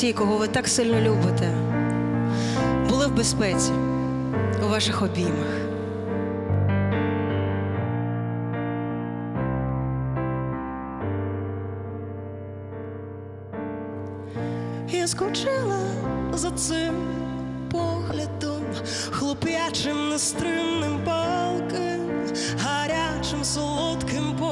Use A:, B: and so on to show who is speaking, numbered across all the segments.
A: ті, кого ви так сильно любите, були в безпеці у ваших обіймах.
B: Я скучила за цим поглядом, хлоп'ячим нестримним палким, гарячим солодким поглядом,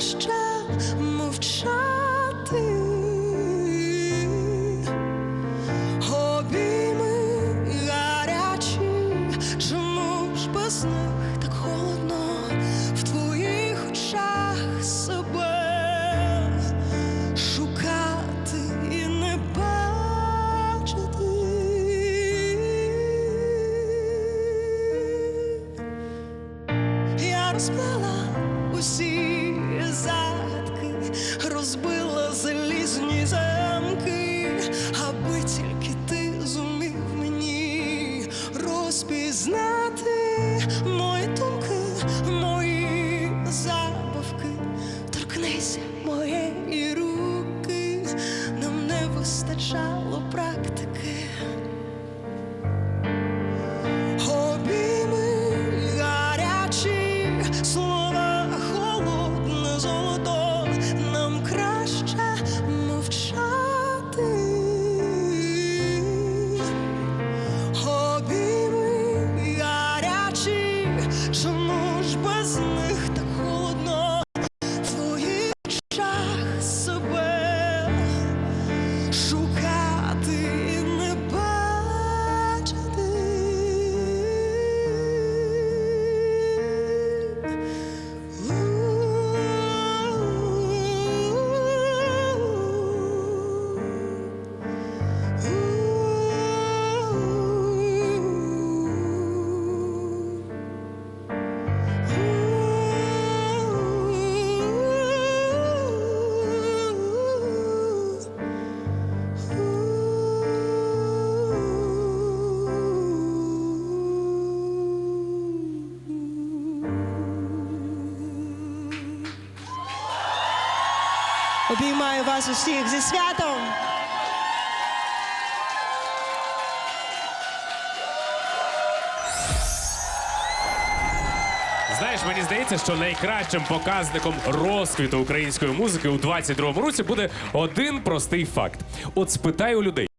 B: краще мовчати. Обійми гарячі, чому ж без них так холодно в твоїх очах себе шукати і не бачити. Я розплела усі розбила залізні замки, аби тільки ти зумів мені розпізнати мої думки, мої забавки, торкнися моєї руки, нам не вистачало практики. Обіймаю вас усіх зі святом.
C: Знаєш, мені здається, що найкращим показником розквіту української музики у 22-му році буде один простий факт: от спитаю людей,